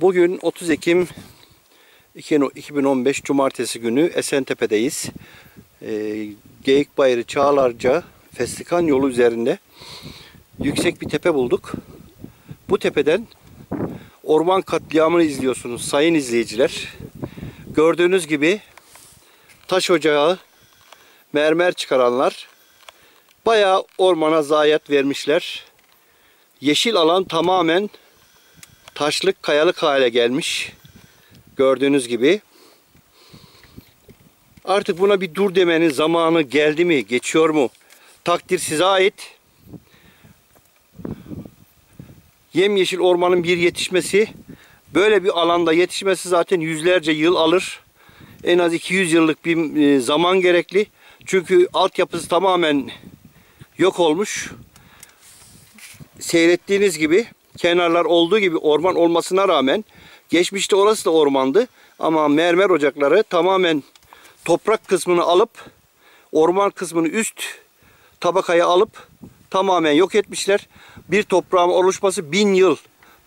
Bugün 30 Ekim 2015 Cumartesi günü Esentepe'deyiz. Ee, Geyik Bayırı Çağlarca Festikan yolu üzerinde yüksek bir tepe bulduk. Bu tepeden orman katliamını izliyorsunuz sayın izleyiciler. Gördüğünüz gibi taş ocağı, mermer çıkaranlar bayağı ormana zayiat vermişler. Yeşil alan tamamen taşlık kayalık hale gelmiş. Gördüğünüz gibi. Artık buna bir dur demenin zamanı geldi mi, geçiyor mu? Takdir size ait. Yemyeşil ormanın bir yetişmesi, böyle bir alanda yetişmesi zaten yüzlerce yıl alır. En az 200 yıllık bir e, zaman gerekli. Çünkü altyapısı tamamen yok olmuş. Seyrettiğiniz gibi kenarlar olduğu gibi orman olmasına rağmen geçmişte orası da ormandı ama mermer ocakları tamamen toprak kısmını alıp orman kısmını üst tabakaya alıp tamamen yok etmişler. Bir toprağın oluşması bin yıl,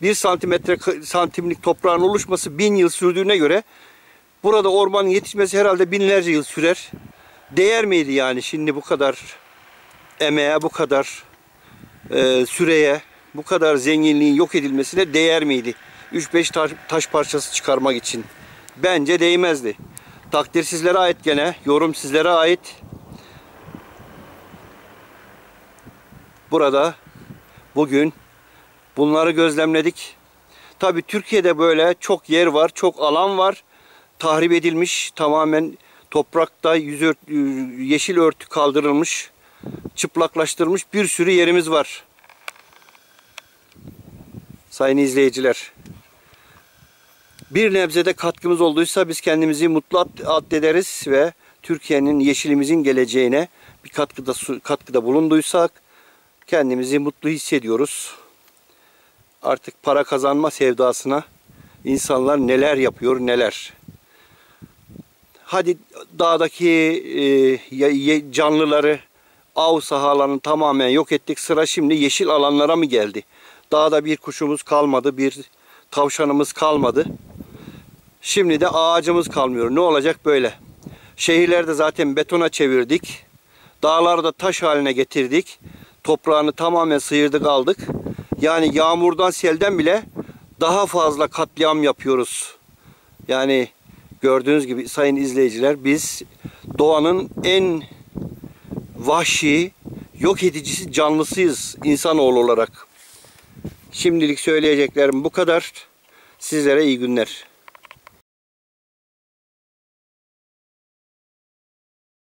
bir santimetre santimlik toprağın oluşması bin yıl sürdüğüne göre burada ormanın yetişmesi herhalde binlerce yıl sürer. Değer miydi yani şimdi bu kadar emeğe, bu kadar e, süreye, bu kadar zenginliğin yok edilmesine değer miydi? 3-5 taş, taş parçası çıkarmak için. Bence değmezdi. Takdir sizlere ait gene. Yorum sizlere ait. Burada bugün bunları gözlemledik. Tabi Türkiye'de böyle çok yer var, çok alan var. Tahrip edilmiş, tamamen toprakta yeşil örtü kaldırılmış, çıplaklaştırılmış bir sürü yerimiz var. Sayın izleyiciler. Bir nebzede katkımız olduysa biz kendimizi mutlu addederiz ve Türkiye'nin yeşilimizin geleceğine bir katkıda katkıda bulunduysak kendimizi mutlu hissediyoruz. Artık para kazanma sevdasına insanlar neler yapıyor neler. Hadi dağdaki e, canlıları av sahalarını tamamen yok ettik. Sıra şimdi yeşil alanlara mı geldi? Dağda bir kuşumuz kalmadı, bir tavşanımız kalmadı. Şimdi de ağacımız kalmıyor. Ne olacak böyle? Şehirlerde zaten betona çevirdik. Dağlarda taş haline getirdik. Toprağını tamamen sıyırdık aldık. Yani yağmurdan selden bile daha fazla katliam yapıyoruz. Yani gördüğünüz gibi sayın izleyiciler biz doğanın en vahşi, yok edicisi canlısıyız insanoğlu olarak. Şimdilik söyleyeceklerim bu kadar. Sizlere iyi günler.